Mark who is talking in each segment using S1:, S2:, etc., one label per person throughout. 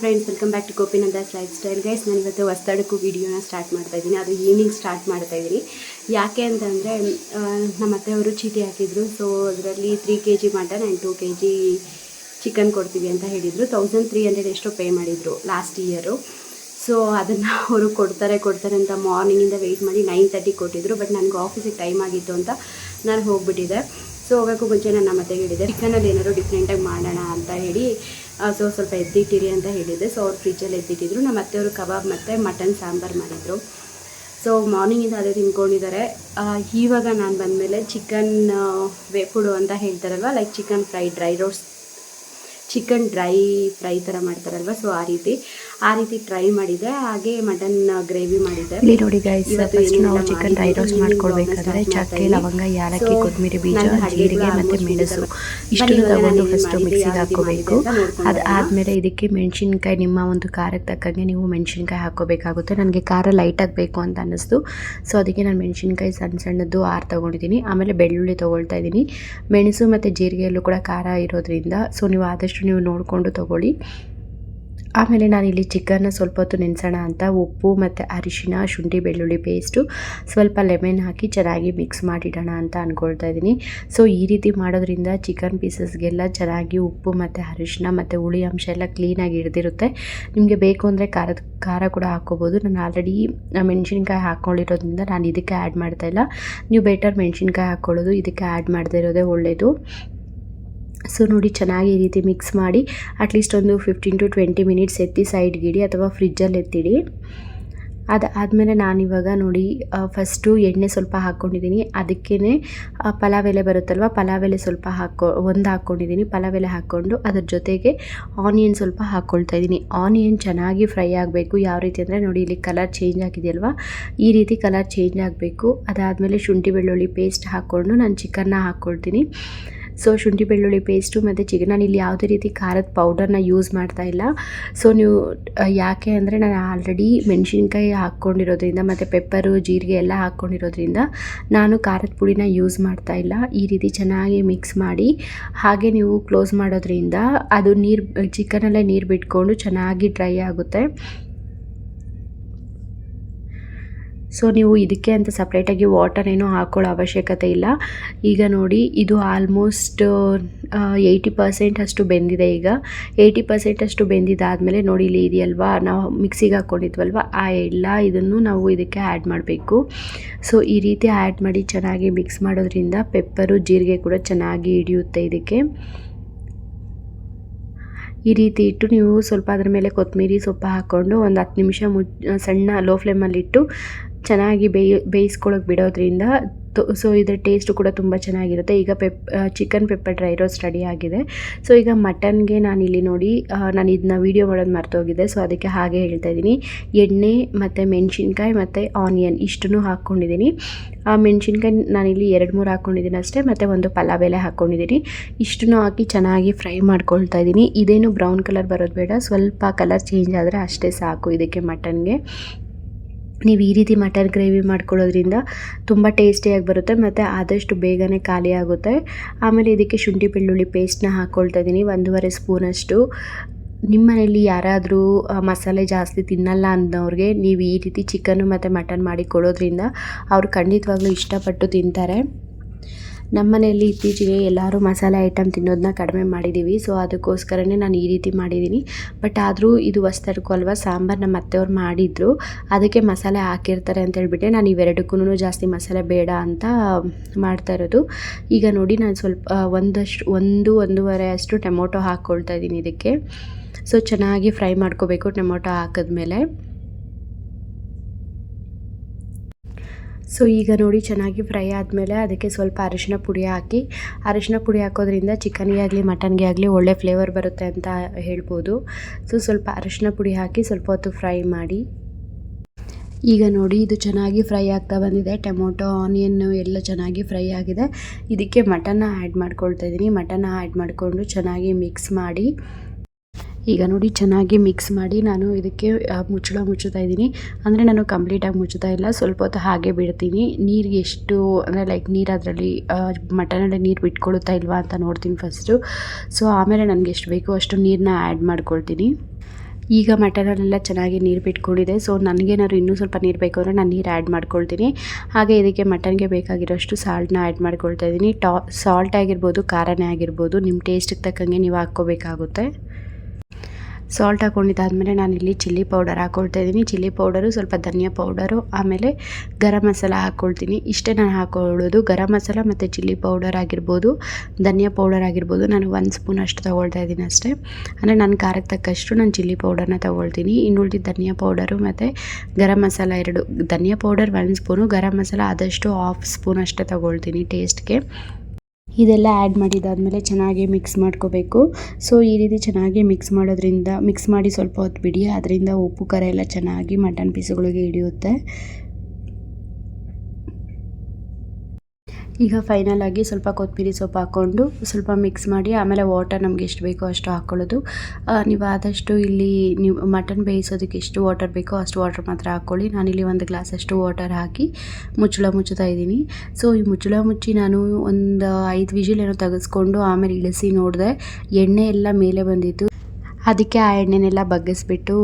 S1: Friends welcome back to Gopinandas lifestyle guys ನಾನು ಇವತ್ತು ಹೊಸ್ತಾಡಕ್ಕೂ ವಿಡಿಯೋನ ಸ್ಟಾರ್ಟ್ ಮಾಡ್ತಾ ಇದ್ದೀನಿ ಅದು ಈವ್ನಿಂಗ್ ಸ್ಟಾರ್ಟ್ ಮಾಡ್ತಾ ಇದ್ದೀನಿ ಯಾಕೆ ಅಂತಂದರೆ ನಮ್ಮ ಅತ್ತೆಯವರು ಚೀಟಿ ಹಾಕಿದ್ರು. ಸೊ ಅದರಲ್ಲಿ three K G mutton and two K G chicken ಕೊಡ್ತೀವಿ ಅಂತ ಹೇಳಿದರು. ತೌಸಂಡ್ ತ್ರೀ ಹಂಡ್ರೆಡ್ ಎಷ್ಟೋ ಪೇ ಮಾಡಿದರು ಲಾಸ್ಟ್ ಇಯರು ಸೊ ಅದನ್ನು ಅವರು ಕೊಡ್ತಾರೆ ಕೊಡ್ತಾರೆ ಅಂತ ಮಾರ್ನಿಂಗಿಂದ ವೆಯ್ಟ್ ಮಾಡಿ ನೈನ್ ತರ್ಟಿ ಕೊಟ್ಟಿದ್ರು. ಬಟ್ ನನಗೆ ಆಫೀಸಿಗೆ ಟೈಮ್ ಆಗಿತ್ತು ಅಂತ ನಾನು ಹೋಗ್ಬಿಟ್ಟಿದ್ದೆ. ಸೊ ಹೋಗೋಕ್ಕೂ ಮುಂಚೆ ನನ್ನ ಅತ್ತೆಗೆ ಹೇಳಿದೆ ಚಿಕನಲ್ಲಿ ಏನಾದ್ರು ಡಿಫ್ರೆಂಟಾಗಿ ಮಾಡೋಣ ಅಂತ ಹೇಳಿ ಸೊ ಸ್ವಲ್ಪ ಎದ್ದಿಟ್ಟಿರಿ ಅಂತ ಹೇಳಿದ್ದೆ. ಸೊ ಅವ್ರು ಫ್ರಿಜ್ಜಲ್ಲಿ ಎದ್ದಿಟ್ಟಿದ್ರು. ನಮ್ಮ ಅತ್ತೆಯವರು ಕಬಾಬ್ ಮತ್ತು ಮಟನ್ ಸಾಂಬಾರು ಮಾಡಿದರು. ಸೊ ಮಾರ್ನಿಂಗಿಂದ ಅದೇ ತಿನ್ಕೊಂಡಿದ್ದಾರೆ. ಇವಾಗ ನಾನು ಬಂದಮೇಲೆ ಚಿಕನ್ ವೇಪುಡು ಅಂತ ಹೇಳ್ತಾರಲ್ವ? Like chicken fry dry roast chicken dry fry ಥರ ಮಾಡ್ತಾರಲ್ವ? ಸೊ ಆ ರೀತಿ. ಆ ರೀತಿ ಟ್ರೈ ಮಾಡಿದೆ. ಹಾಗೆ ಮಟನ್ ಗ್ರೇವಿ ಮಾಡಿದೆ.
S2: ಇಲ್ಲಿ ನೋಡಿ ಗೈಸ್ ಫಸ್ಟ್ ನಾವು ಚಿಕನ್ ಡ್ರೈ ರೋಸ್ಟ್ ಮಾಡ್ಕೊಳ್ಬೇಕಾದ್ರೆ ಚಕ್ಕೆ ಲವಂಗ. ಯಾಲಕ್ಕಿ ಕೊತ್ತಂಬರಿ ಬೀಜ ಜೀರಿಗೆ ಮತ್ತು ಮೆಣಸು. ಇಷ್ಟನ್ನು ತಗೊಂಡು ಫಸ್ಟ್ ಮಿಕ್ಸಿಗೆ ಹಾಕೋಬೇಕು.
S1: ರೀತಿ
S2: ಅದಾದಮೇಲೆ ಇದಕ್ಕೆ ಮೆಣಸಿನ್ಕಾಯಿ ನಿಮ್ಮ ಒಂದು ಖಾರಕ್ಕೆ ತಕ್ಕಂಗೆ ನೀವು ಮೆಣಸಿನ್ಕಾಯಿ ಹಾಕೋಬೇಕಾಗುತ್ತೆ ನನಗೆ ಖಾರ ಲೈಟ್ ಆಗಬೇಕು ಅಂತ ಅನ್ನಿಸ್ತು. ಸೊ ಅದಕ್ಕೆ ನಾನು ಮೆಣಸಿನ್ಕಾಯಿ ಸಣ್ಣ ಸಣ್ಣದ್ದು ಆರು ತೊಗೊಂಡಿದ್ದೀನಿ. ಆಮೇಲೆ ಬೆಳ್ಳುಳ್ಳಿ ತೊಗೊಳ್ತಾ ಇದ್ದೀನಿ. ಮೆಣಸು ಮತ್ತು ಜೀರಿಗೆಯಲ್ಲೂ ಕೂಡ ಖಾರ ಇರೋದ್ರಿಂದ ಸೊ ನೀವು ಆದಷ್ಟು ನೀವು ನೋಡಿಕೊಂಡು ತೊಗೊಳ್ಳಿ. ಆಮೇಲೆ ನಾನಿಲ್ಲಿ ಚಿಕನ್ನ ಸ್ವಲ್ಪ ಹೊತ್ತು ನೆನೆಸೋಣ ಅಂತ ಉಪ್ಪು ಮತ್ತು ಅರಿಶಿನ, ಶುಂಠಿ, ಬೆಳ್ಳುಳ್ಳಿ ಪೇಸ್ಟು ಸ್ವಲ್ಪ ಲೆಮನ್ ಹಾಕಿ ಚೆನ್ನಾಗಿ ಮಿಕ್ಸ್ ಮಾಡಿಡೋಣ ಅಂತ ಅಂದ್ಕೊಳ್ತಾ ಇದ್ದೀನಿ. ಸೊ ಈ ರೀತಿ ಮಾಡೋದ್ರಿಂದ ಚಿಕನ್ ಪೀಸಸ್ಗೆಲ್ಲ ಚೆನ್ನಾಗಿ ಉಪ್ಪು ಮತ್ತು ಅರಿಶಿನ ಮತ್ತು ಹುಳಿ ಅಂಶ ಎಲ್ಲ ಕ್ಲೀನಾಗಿ ಹಿಡ್ದಿರುತ್ತೆ. ನಿಮಗೆ ಬೇಕು ಅಂದರೆ ಖಾರದ, ಖಾರ ಕೂಡ ಹಾಕ್ಕೋಬೋದು. ನಾನು ಆಲ್ರೆಡಿ ಮೆಣಸಿನ್ಕಾಯಿ ಹಾಕ್ಕೊಂಡಿರೋದ್ರಿಂದ ನಾನು ಇದಕ್ಕೆ ಆ್ಯಡ್ ಮಾಡ್ತಾಯಿಲ್ಲ ನೀವು ಬೆಟರ್ ಮೆಣಸಿನ್ಕಾಯಿ ಹಾಕ್ಕೊಳ್ಳೋದು, ಇದಕ್ಕೆ ಆ್ಯಡ್ ಮಾಡದೇ ಇರೋದೇ ಒಳ್ಳೆಯದು ಸೊ ನೋಡಿ, ಚೆನ್ನಾಗಿ ಈ ರೀತಿ ಮಿಕ್ಸ್ ಮಾಡಿ ಅಟ್ಲೀಸ್ಟ್ ಒಂದು ಫಿಫ್ಟೀನ್ ಟು ಟ್ವೆಂಟಿ ಮಿನಿಟ್ಸ್ ಎತ್ತಿ ಸೈಡ್ಗಿಡಿ ಅಥವಾ ಫ್ರಿಜ್ಜಲ್ಲಿ ಎತ್ತಿಡಿ ಅದಾದಮೇಲೆ ನಾನಿವಾಗ ನೋಡಿ ಫಸ್ಟು ಎಣ್ಣೆ ಸ್ವಲ್ಪ ಹಾಕ್ಕೊಂಡಿದ್ದೀನಿ ಅದಕ್ಕೇ ಪಲಾವ್ ಎಲೆ ಬರುತ್ತಲ್ವ? ಪಲಾವ್ ಎಲೆ ಸ್ವಲ್ಪ ಹಾಕೋ, ಒಂದು ಹಾಕ್ಕೊಂಡಿದ್ದೀನಿ ಪಲಾವ್ ಎಲೆ ಹಾಕ್ಕೊಂಡು ಅದ್ರ ಜೊತೆಗೆ ಆನಿಯನ್ ಸ್ವಲ್ಪ ಹಾಕ್ಕೊಳ್ತಾ ಇದ್ದೀನಿ ಆನಿಯನ್ ಚೆನ್ನಾಗಿ ಫ್ರೈ ಆಗಬೇಕು. ಯಾವ ರೀತಿ ಅಂದರೆ ನೋಡಿ, ಇಲ್ಲಿ ಕಲರ್ ಚೇಂಜ್ ಆಗಿದೆಯಲ್ವ? ಈ ರೀತಿ ಕಲರ್ ಚೇಂಜ್ ಆಗಬೇಕು. ಅದಾದಮೇಲೆ ಶುಂಠಿ ಬೆಳ್ಳುಳ್ಳಿ ಪೇಸ್ಟ್ ಹಾಕ್ಕೊಂಡು ನಾನು ಚಿಕನ್ನ ಹಾಕ್ಕೊಳ್ತೀನಿ ಸೊ ಶುಂಠಿ ಬೆಳ್ಳುಳ್ಳಿ ಪೇಸ್ಟು ಮತ್ತು ಚಿಕನ್. ನಾನು ಇಲ್ಲಿ ಯಾವುದೇ ರೀತಿ ಖಾರದ ಪೌಡರ್ನ ಯೂಸ್ ಮಾಡ್ತಾ ಇಲ್ಲ. ಸೊ ನೀವು ಯಾಕೆ ಅಂದರೆ ನಾನು ಆಲ್ರೆಡಿ ಮೆಣಸಿನ್ಕಾಯಿ ಹಾಕ್ಕೊಂಡಿರೋದ್ರಿಂದ ಮತ್ತು ಪೆಪ್ಪರು ಜೀರಿಗೆ ಎಲ್ಲ ಹಾಕ್ಕೊಂಡಿರೋದ್ರಿಂದ ನಾನು ಖಾರದ ಪುಡಿನ ಯೂಸ್ ಮಾಡ್ತಾ ಇಲ್ಲ. ಈ ರೀತಿ ಚೆನ್ನಾಗಿ ಮಿಕ್ಸ್ ಮಾಡಿ ಹಾಗೆ ನೀವು ಕ್ಲೋಸ್ ಮಾಡೋದ್ರಿಂದ ಅದು ನೀರು, ಚಿಕನಲ್ಲೇ ನೀರು ಬಿಟ್ಕೊಂಡು ಚೆನ್ನಾಗಿ ಡ್ರೈ ಆಗುತ್ತೆ. ಸೊ ನೀವು ಇದಕ್ಕೆ ಅಂತ ಸಪ್ರೇಟಾಗಿ ವಾಟರ್ ಏನೂ ಹಾಕೊಳ್ಳೋ ಅವಶ್ಯಕತೆ ಇಲ್ಲ. ಈಗ ನೋಡಿ, ಇದು ಆಲ್ಮೋಸ್ಟ್ ಏಯ್ಟಿ ಪರ್ಸೆಂಟ್ ಅಷ್ಟು ಬೆಂದಿದೆ ಈಗ. ಏಯ್ಟಿ ಪರ್ಸೆಂಟ್ ಅಷ್ಟು ಬೆಂದಿದ್ದಾದಮೇಲೆ ನೋಡಿ, ಇಲ್ಲಿ ಇದೆಯಲ್ವಾ? ನಾವು ಮಿಕ್ಸಿಗೆ ಹಾಕ್ಕೊಂಡಿದ್ವಲ್ವ ಆ ಎಲ್ಲ ಇದನ್ನು ನಾವು ಇದಕ್ಕೆ ಆ್ಯಡ್ ಮಾಡಬೇಕು. ಸೊ, ಈ ರೀತಿ ಆ್ಯಡ್ ಮಾಡಿ ಚೆನ್ನಾಗಿ ಮಿಕ್ಸ್ ಮಾಡೋದ್ರಿಂದ ಪೆಪ್ಪರು ಜೀರಿಗೆ ಕೂಡ ಚೆನ್ನಾಗಿ ಹಿಡಿಯುತ್ತೆ ಇದಕ್ಕೆ. ಈ ರೀತಿ ಇಟ್ಟು ನೀವು ಸ್ವಲ್ಪ ಅದ್ರ ಮೇಲೆ ಕೊತ್ತಂಬರಿ ಸೊಪ್ಪು ಹಾಕ್ಕೊಂಡು ಒಂದು ಹತ್ತು ನಿಮಿಷ ಮುಚ್ ಸಣ್ಣ ಲೋ ಫ್ಲೇಮಲ್ಲಿಟ್ಟು ಚೆನ್ನಾಗಿ ಬೇಯ್ ಬೇಯಿಸ್ಕೊಳ್ಳೋಕೆ ಬಿಡೋದ್ರಿಂದ ಸೊ ಇದರ ಟೇಸ್ಟು ಕೂಡ ತುಂಬ ಚೆನ್ನಾಗಿರುತ್ತೆ. ಈಗ pep chicken pepper dry roast ready ಆಗಿದೆ. ಸೊ ಈಗ ಮಟನ್ಗೆ ಇಲ್ಲಿ ನೋಡಿ ನಾನು ಇದನ್ನ ವೀಡಿಯೋ ಮಾಡೋದು ಮರ್ತೋಗಿದೆ. ಸೊ ಅದಕ್ಕೆ ಹಾಗೆ ಹೇಳ್ತಾ ಇದ್ದೀನಿ. ಎಣ್ಣೆ ಮತ್ತು ಮೆಣಸಿನ್ಕಾಯಿ ಮತ್ತು ಆನಿಯನ್ ಇಷ್ಟನ್ನು ಹಾಕ್ಕೊಂಡಿದ್ದೀನಿ. ಆ, ಮೆಣಸಿನ್ಕಾಯಿ ನಾನಿಲ್ಲಿ ಎರಡು ಮೂರು ಹಾಕ್ಕೊಂಡಿದ್ದೀನಿ ಅಷ್ಟೇ. ಮತ್ತು ಒಂದು ಪಲಾವ್ ಎಲೆ ಹಾಕ್ಕೊಂಡಿದ್ದೀನಿ. ಇಷ್ಟನ್ನು ಹಾಕಿ ಚೆನ್ನಾಗಿ ಫ್ರೈ ಮಾಡ್ಕೊಳ್ತಾ ಇದ್ದೀನಿ. ಇದೇನು ಬ್ರೌನ್ ಕಲರ್ ಬರೋದು ಬೇಡ. ಸ್ವಲ್ಪ ಕಲರ್ ಚೇಂಜ್ ಆದರೆ ಅಷ್ಟೇ ಸಾಕು ಇದಕ್ಕೆ ಮಟನ್ಗೆ. ನೀವು ಈ ರೀತಿ ಮಟನ್ ಗ್ರೇವಿ ಮಾಡ್ಕೊಳ್ಳೋದ್ರಿಂದ ತುಂಬ ಟೇಸ್ಟಿಯಾಗಿ ಬರುತ್ತೆ ಮತ್ತು ಆದಷ್ಟು ಬೇಗನೆ ಖಾಲಿ ಆಗುತ್ತೆ. ಆಮೇಲೆ ಇದಕ್ಕೆ ಶುಂಠಿ ಬೆಳ್ಳುಳ್ಳಿ ಪೇಸ್ಟ್ನ ಹಾಕ್ಕೊಳ್ತಾ ಇದ್ದೀನಿ, ಒಂದೂವರೆ ಸ್ಪೂನಷ್ಟು ನಿಮ್ಮ ಯಾರಾದರೂ ಮಸಾಲೆ ಜಾಸ್ತಿ ತಿನ್ನಲ್ಲ ಅನ್ನೋರಿಗೆ ನೀವು ಈ ರೀತಿ ಚಿಕನ್ನು ಮತ್ತು ಮಟನ್ ಮಾಡಿ ಕೊಡೋದ್ರಿಂದ ಅವರು ಖಂಡಿತವಾಗ್ಲೂ ಇಷ್ಟಪಟ್ಟು ತಿಂತಾರೆ. ನಮ್ಮ ಮನೆಯಲ್ಲಿ ಇತ್ತೀಚೆಗೆ ಎಲ್ಲರೂ ಮಸಾಲೆ ಐಟಮ್ ತಿನ್ನೋದನ್ನ ಕಡಿಮೆ ಮಾಡಿದ್ದೀವಿ ಸೊ ಅದಕ್ಕೋಸ್ಕರನೇ ನಾನು ಈ ರೀತಿ ಮಾಡಿದ್ದೀನಿ ಬಟ್ ಆದರೂ ಇದು ಹೊಸ್ತರ್ಕು ಅಲ್ವಾ ಸಾಂಬಾರು ನಮ್ಮ ಅತ್ತೆಯವ್ರು ಮಾಡಿದ್ರು. ಅದಕ್ಕೆ ಮಸಾಲೆ ಹಾಕಿರ್ತಾರೆ ಅಂತ ಹೇಳ್ಬಿಟ್ಟೆ. ನಾನು ಇವೆರಡಕ್ಕೂ ಜಾಸ್ತಿ ಮಸಾಲೆ ಬೇಡ ಅಂತ ಮಾಡ್ತಾ ಇರೋದು. ಈಗ ನೋಡಿ, ನಾನು ಸ್ವಲ್ಪ ಒಂದಷ್ಟು, ಒಂದು, ಒಂದೂವರೆ ಅಷ್ಟು ಟೊಮೊಟೊ ಹಾಕ್ಕೊಳ್ತಾ ಇದ್ದೀನಿ ಇದಕ್ಕೆ. ಸೊ ಚೆನ್ನಾಗಿ ಫ್ರೈ ಮಾಡ್ಕೋಬೇಕು ಟೊಮೊಟೊ ಹಾಕಿದ್ಮೇಲೆ. ಸೊ ಈಗ ನೋಡಿ ಚೆನ್ನಾಗಿ ಫ್ರೈ ಆದಮೇಲೆ ಅದಕ್ಕೆ ಸ್ವಲ್ಪ ಅರಿಶಿನ ಪುಡಿ ಹಾಕಿ ಅರಿಶಿನ ಪುಡಿ ಹಾಕೋದ್ರಿಂದ ಚಿಕನ್ಗೆ ಆಗಲಿ ಮಟನ್ಗೆ ಆಗಲಿ ಒಳ್ಳೆ ಫ್ಲೇವರ್ ಬರುತ್ತೆ ಅಂತ ಹೇಳ್ಬೋದು. ಸೊ ಸ್ವಲ್ಪ ಅರಿಶಿನ ಪುಡಿ ಹಾಕಿ ಸ್ವಲ್ಪ ಹೊತ್ತು ಫ್ರೈ ಮಾಡಿ. ಈಗ ನೋಡಿ ಇದು ಚೆನ್ನಾಗಿ ಫ್ರೈ ಆಗ್ತಾ ಬಂದಿದೆ. ಟೊಮೊಟೊ ಆನಿಯನ್ನು ಎಲ್ಲ ಚೆನ್ನಾಗಿ ಫ್ರೈ ಆಗಿದೆ. ಇದಕ್ಕೆ ಮಟನ್ನ ಆ್ಯಡ್ ಮಾಡ್ಕೊಳ್ತಾ ಇದ್ದೀನಿ ಮಟನ್ನ ಆ್ಯಡ್ ಮಾಡಿಕೊಂಡು ಚೆನ್ನಾಗಿ ಮಿಕ್ಸ್ ಮಾಡಿ. ಈಗ ನೋಡಿ ಚೆನ್ನಾಗಿ ಮಿಕ್ಸ್ ಮಾಡಿ ನಾನು ಇದಕ್ಕೆ ಮುಚ್ಚಳ ಮುಚ್ಚುತ್ತಾ ಇದ್ದೀನಿ. ಅಂದರೆ ನಾನು ಕಂಪ್ಲೀಟಾಗಿ ಮುಚ್ಚುತ್ತಾ ಇಲ್ಲ. ಸ್ವಲ್ಪ ಹೊತ್ತು ಹಾಗೆ ಬಿಡ್ತೀನಿ. ನೀರಿಗೆ ಎಷ್ಟು, ಅಂದರೆ ಲೈಕ್ ನೀರು ಅದರಲ್ಲಿ ಮಟನಲ್ಲಿ ನೀರು ಬಿಟ್ಕೊಳುತ್ತಾ ಇಲ್ವಾ ಅಂತ ನೋಡ್ತೀನಿ ಫಸ್ಟು ಸೊ ಆಮೇಲೆ ನನಗೆ ಎಷ್ಟು ಬೇಕೋ ಅಷ್ಟು ನೀರನ್ನ ಆ್ಯಡ್ ಮಾಡ್ಕೊಳ್ತೀನಿ. ಈಗ ಮಟನಲ್ಲೆಲ್ಲ ಚೆನ್ನಾಗಿ ನೀರು ಬಿಟ್ಕೊಂಡಿದೆ. ಸೊ ನನಗೇನಾದ್ರು ಇನ್ನೂ ಸ್ವಲ್ಪ ನೀರು ಬೇಕು ಅಂದರೆ ನಾನು ನೀರು ಆ್ಯಡ್ ಮಾಡ್ಕೊಳ್ತೀನಿ. ಹಾಗೆ ಇದಕ್ಕೆ ಮಟನ್ಗೆ ಬೇಕಾಗಿರೋಷ್ಟು ಸಾಲ್ಟ್ನ ಆ್ಯಡ್ ಮಾಡ್ಕೊಳ್ತಾ ಇದ್ದೀನಿ. ಟಾ ಸಾಲ್ಟ್ ಆಗಿರ್ಬೋದು, ಖಾರನೇ ಆಗಿರ್ಬೋದು ನಿಮ್ಮ ಟೇಸ್ಟಿಗೆ ತಕ್ಕಂಗೆ ನೀವು ಹಾಕ್ಕೋಬೇಕಾಗುತ್ತೆ. ಸಾಲ್ಟ್ ಹಾಕ್ಕೊಂಡಿದ್ದಾದಮೇಲೆ ನಾನಿಲ್ಲಿ ಚಿಲ್ಲಿ ಪೌಡರ್ ಹಾಕ್ಕೊಳ್ತಾ ಇದ್ದೀನಿ ಚಿಲ್ಲಿ ಪೌಡರು ಸ್ವಲ್ಪ ಧನಿಯಾ ಪೌಡರು ಆಮೇಲೆ ಗರಂ ಮಸಾಲ ಹಾಕ್ಕೊಳ್ತೀನಿ ಇಷ್ಟೇ ನಾನು ಹಾಕ್ಕೊಳ್ಳೋದು ಗರಂ ಮಸಾಲ ಮತ್ತು ಚಿಲ್ಲಿ ಪೌಡರ್ ಆಗಿರ್ಬೋದು, ಧನಿಯಾ ಪೌಡರ್ ಆಗಿರ್ಬೋದು, ನಾನು ಒಂದು ಸ್ಪೂನ್ ಅಷ್ಟು ತೊಗೊಳ್ತಾ ಇದ್ದೀನಿ ಅಷ್ಟೇ. ಅಂದರೆ ನನ್ನ ಖಾರಕ್ಕೆ ತಕ್ಕಷ್ಟು ನಾನು ಚಿಲ್ಲಿ ಪೌಡರ್ನ ತೊಗೊಳ್ತೀನಿ. ಇನ್ನು ಉಳಿದ ಧನಿಯಾ ಪೌಡರು ಮತ್ತು ಗರಂ ಮಸಾಲ ಎರಡು. ಧನಿಯಾ ಪೌಡರ್ ಒಂದು ಸ್ಪೂನು ಗರಂ ಮಸಾಲ ಆದಷ್ಟು ಹಾಫ್ ಸ್ಪೂನ್ ಅಷ್ಟೇ ತೊಗೊಳ್ತೀನಿ ಟೇಸ್ಟ್ಗೆ ಇದೆಲ್ಲ ಆ್ಯಡ್ ಮಾಡಿದಾದಮೇಲೆ ಚೆನ್ನಾಗಿ ಮಿಕ್ಸ್ ಮಾಡ್ಕೋಬೇಕು. ಸೊ ಈ ರೀತಿ ಚೆನ್ನಾಗಿ ಮಿಕ್ಸ್ ಮಾಡೋದ್ರಿಂದ ಮಿಕ್ಸ್ ಮಾಡಿ ಸ್ವಲ್ಪ ಹೊತ್ತು ಬಿಡಿ. ಅದರಿಂದ ಉಪ್ಪು, ಖಾರ ಎಲ್ಲ ಚೆನ್ನಾಗಿ ಮಟನ್ ಪೀಸುಗಳಿಗೆ ಹಿಡಿಯುತ್ತೆ. ಈಗ ಫೈನಲ್ ಆಗಿ ಸ್ವಲ್ಪ ಕೊತ್ತಂಬರಿ ಸೊಪ್ಪು ಹಾಕ್ಕೊಂಡು ಸ್ವಲ್ಪ ಮಿಕ್ಸ್ ಮಾಡಿ, ಆಮೇಲೆ ವಾಟರ್ ನಮ್ಗೆ ಎಷ್ಟು ಬೇಕೋ ಅಷ್ಟು ಹಾಕ್ಕೊಳ್ಳೋದು ನೀವು ಆದಷ್ಟು ಇಲ್ಲಿ ನೀವು ಮಟನ್ ಬೇಯಿಸೋದಕ್ಕೆ ಎಷ್ಟು ವಾಟರ್ ಬೇಕೋ ಅಷ್ಟು ವಾಟರ್ ಮಾತ್ರ ಹಾಕ್ಕೊಳ್ಳಿ ನಾನಿಲ್ಲಿ ಒಂದು ಗ್ಲಾಸ್ ಅಷ್ಟು ವಾಟರ್ ಹಾಕಿ ಮುಚ್ಚಳ ಮುಚ್ಚುತ್ತಾ ಇದ್ದೀನಿ. ಸೊ ಈ ಮುಚ್ಚಳ ಮುಚ್ಚಿ ನಾನು ಒಂದು ಐದು ವಿಜಿಲ್ ಏನೋ ತೆಗೆಸ್ಕೊಂಡು ಆಮೇಲೆ ಇಳಿಸಿ ನೋಡಿದೆ. ಎಣ್ಣೆ ಎಲ್ಲ ಮೇಲೆ ಬಂದಿತ್ತು. ಅದಕ್ಕೆ ಆ ಎಣ್ಣೆನೆಲ್ಲ ಬಗ್ಗಿಸ್ಬಿಟ್ಟು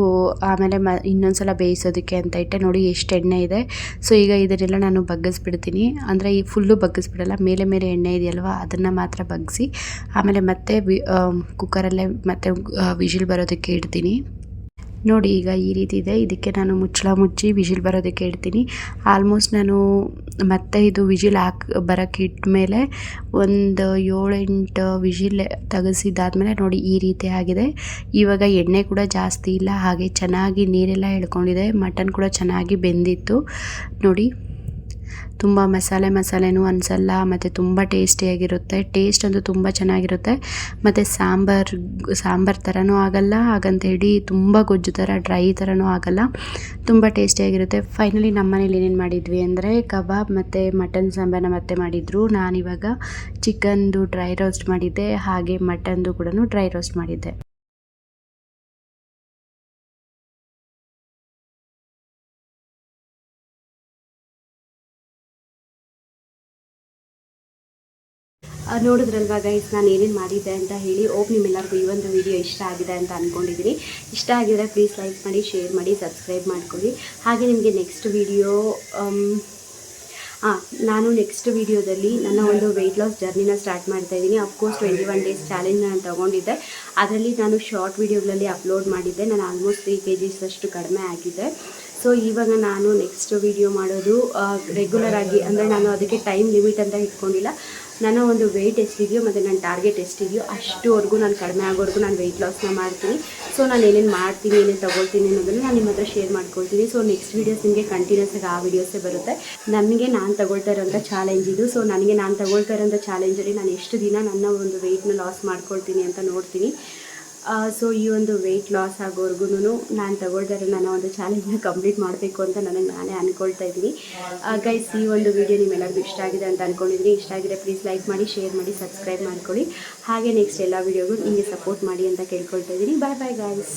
S2: ಆಮೇಲೆ ಮ ಇನ್ನೊಂದು ಸಲ ಬೇಯಿಸೋದಕ್ಕೆ ಅಂತ ಇಟ್ಟೆ. ನೋಡಿ ಎಷ್ಟು ಎಣ್ಣೆ ಇದೆ. ಸೊ ಈಗ ಇದನ್ನೆಲ್ಲ ನಾನು ಬಗ್ಗಿಸ್ಬಿಡ್ತೀನಿ. ಅಂದರೆ ಈ ಫುಲ್ಲು ಬಗ್ಗಿಸ್ಬಿಡಲ್ಲ. ಮೇಲೆ ಮೇಲೆ ಎಣ್ಣೆ ಇದೆಯಲ್ವ, ಅದನ್ನು ಮಾತ್ರ ಬಗ್ಗಿಸಿ, ಆಮೇಲೆ ಮತ್ತೆ ವಿ ಕುಕ್ಕರಲ್ಲೇ ಮತ್ತೆ ವಿಷಿಲ್ ಬರೋದಕ್ಕೆ ಇಡ್ತೀನಿ. ನೋಡಿ ಈಗ ಈ ರೀತಿ ಇದೆ. ಇದಕ್ಕೆ ನಾನು ಮುಚ್ಚಳ ಮುಚ್ಚಿ ವಿಜಿಲ್ ಬರೋದಕ್ಕೆ ಇಡ್ತೀನಿ ಆಲ್ಮೋಸ್ಟ್ ನಾನು ಮತ್ತೆ ಇದು ವಿಜಿಲ್ ಹಾಕಿ ಬರೋಕ್ಕೆ ಇಟ್ಮೇಲೆ ಒಂದು ಏಳೆಂಟು ವಿಜಿಲ್ ತೆಗೆಸಿದ್ದಾದ್ಮೇಲೆ ನೋಡಿ ಈ ರೀತಿ ಆಗಿದೆ. ಇವಾಗ ಎಣ್ಣೆ ಕೂಡ ಜಾಸ್ತಿ ಇಲ್ಲ. ಹಾಗೆ ಚೆನ್ನಾಗಿ ನೀರೆಲ್ಲ ಎಳ್ಕೊಂಡಿದೆ. ಮಟನ್ ಕೂಡ ಚೆನ್ನಾಗಿ ಬೆಂದಿತ್ತು. ನೋಡಿ ತುಂಬ ಮಸಾಲೆ, ಮಸಾಲೆನೂ ಅನಿಸಲ್ಲ, ಮತ್ತು ತುಂಬ ಟೇಸ್ಟಿಯಾಗಿರುತ್ತೆ. ಟೇಸ್ಟ್ ಅಂತೂ ತುಂಬ ಚೆನ್ನಾಗಿರುತ್ತೆ. ಮತ್ತು ಸಾಂಬಾರ್ ಸಾಂಬಾರ್ ಥರನೂ ಆಗಲ್ಲ ಹಾಗಂತ ಹೇಳಿ ತುಂಬ ಗೊಜ್ಜು ಥರ, ಡ್ರೈ ಥರನೂ ಆಗಲ್ಲ. ತುಂಬ ಟೇಸ್ಟಿಯಾಗಿರುತ್ತೆ. ಫೈನಲಿ ನಮ್ಮ ಮನೇಲಿ ಏನೇನು ಮಾಡಿದ್ವಿ ಅಂದರೆ ಕಬಾಬ್ ಮತ್ತು ಮಟನ್ ಸಾಂಬಾರನ್ನ ಮತ್ತೆ ಮಾಡಿದರು. ನಾನಿವಾಗ ಚಿಕನ್ದು ಡ್ರೈ ರೋಸ್ಟ್ ಮಾಡಿದ್ದೆ, ಹಾಗೆ ಮಟನ್ದು ಕೂಡ ಡ್ರೈ ರೋಸ್ಟ್ ಮಾಡಿದ್ದೆ.
S1: ನೋಡಿದ್ರಲ್ವಾ ಗೈಸ್ ನಾನು ಏನೇನು ಮಾಡಿದ್ದೆ ಅಂತ ಹೇಳಿ ಹೋಪ್ ನಿಮ್ಮೆಲ್ಲರಿಗೂ ಈ ಒಂದು ವಿಡಿಯೋ ಇಷ್ಟ ಆಗಿದೆ ಅಂತ ಅಂದ್ಕೊಂಡಿದ್ದೀನಿ ಇಷ್ಟ ಆಗಿದ್ರೆ ಪ್ಲೀಸ್ ಲೈಕ್ ಮಾಡಿ ಶೇರ್ ಮಾಡಿ ಸಬ್ಸ್ಕ್ರೈಬ್ ಮಾಡ್ಕೊಳ್ಳಿ. ಹಾಗೆ ನಿಮಗೆ ನೆಕ್ಸ್ಟ್ ವಿಡಿಯೋ ಹಾಂ ನಾನು ನೆಕ್ಸ್ಟ್ ವಿಡಿಯೋದಲ್ಲಿ ನನ್ನ ಒಂದು ವೆಯ್ಟ್ ಲಾಸ್ ಜರ್ನಿನ ಸ್ಟಾರ್ಟ್ ಮಾಡ್ತಾ ಇದ್ದೀನಿ of course twenty one days challenge ನಾನು ತೊಗೊಂಡಿದ್ದೆ. ಅದರಲ್ಲಿ ನಾನು ಶಾರ್ಟ್ ವಿಡಿಯೋಗಳಲ್ಲಿ ಅಪ್ಲೋಡ್ ಮಾಡಿದ್ದೆ. ನಾನು ಆಲ್ಮೋಸ್ಟ್ ತ್ರೀ ಕೆ ಕಡಿಮೆ ಆಗಿದೆ ಸೊ ಇವಾಗ ನಾನು ನೆಕ್ಸ್ಟ್ ವಿಡಿಯೋ ಮಾಡೋದು ರೆಗ್ಯುಲರ್ ಆಗಿ, ಅಂದರೆ ನಾನು ಅದಕ್ಕೆ ಟೈಮ್ ಲಿಮಿಟ್ ಅಂತ ಇಟ್ಕೊಂಡಿಲ್ಲ. ನನ್ನ ಒಂದು ವೆಯ್ಟ್ ಎಷ್ಟಿದೆಯೋ ಮತ್ತು ನನ್ನ ಟಾರ್ಗೆಟ್ ಎಷ್ಟಿದೆಯೋ ಅಷ್ಟುವರೆಗೂ ನಾನು ಕಡಿಮೆ ಆಗೋವರೆಗೂ ನಾನು ವೆಯ್ಟ್ ಲಾಸ್ನ ಮಾಡ್ತೀನಿ. ಸೊ ನಾನು ಏನೇನು ಮಾಡ್ತೀನಿ, ಏನೇನು ತೊಗೊಳ್ತೀನಿ ಅನ್ನೋದನ್ನು ನಾನು ನಿಮ್ಮ ಹತ್ರ ಶೇರ್ ಮಾಡ್ಕೊಳ್ತೀನಿ. ಸೊ ನೆಕ್ಸ್ಟ್ ವೀಡಿಯೋಸ್ ನಿಮಗೆ ಕಂಟಿನ್ಯೂಸ್ ಆಗಿ ಆ ವೀಡಿಯೋಸೇ ಬರುತ್ತೆ. ನನಗೆ ನಾನು ತಗೊಳ್ತಾ ಇರೋಂಥ ಚಾಲೆಂಜ್ ಇದು. ಸೊ ನನಗೆ ನಾನು ತಗೊಳ್ತಾ ಇರೋಂಥ ಚಾಲೆಂಜಲ್ಲಿ ನಾನು ಎಷ್ಟು ದಿನ ನನ್ನ ಒಂದು ವೆಯ್ಟ್ನ ಲಾಸ್ ಮಾಡ್ಕೊಳ್ತೀನಿ ಅಂತ ನೋಡ್ತೀನಿ. ಸೊ ಈ ಒಂದು ವೆಯ್ಟ್ ಲಾಸ್ ಆಗೋವರೆಗೂ ನಾನು ತಗೊಳ್ತಾರೆ ನಾನು ಒಂದು ಚಾಲೆಂಜ್ನ ಕಂಪ್ಲೀಟ್ ಮಾಡಬೇಕು ಅಂತ ನನಗೆ ನಾನೇ ಅಂದ್ಕೊಳ್ತಾ ಇದ್ದೀನಿ. ಗೈಸ್ ಈ ಒಂದು ವಿಡಿಯೋ ನಿಮ್ಮೆಲ್ಲರಿಗೂ ಇಷ್ಟ ಆಗಿದೆ ಅಂತ ಅಂದ್ಕೊಂಡಿದ್ದೀನಿ ಇಷ್ಟ ಆಗಿದೆ ಪ್ಲೀಸ್ ಲೈಕ್ ಮಾಡಿ ಶೇರ್ ಮಾಡಿ ಸಬ್ಸ್ಕ್ರೈಬ್ ಮಾಡ್ಕೊಳ್ಳಿ. ಹಾಗೆ ನೆಕ್ಸ್ಟ್ ಎಲ್ಲ ವಿಡಿಯೋಗೂ ನಿಮಗೆ ಸಪೋರ್ಟ್ ಮಾಡಿ ಅಂತ ಕೇಳ್ಕೊಳ್ತಾ ಇದ್ದೀನಿ. ಬಾಯ್ ಬಾಯ್ ಗೈಸ್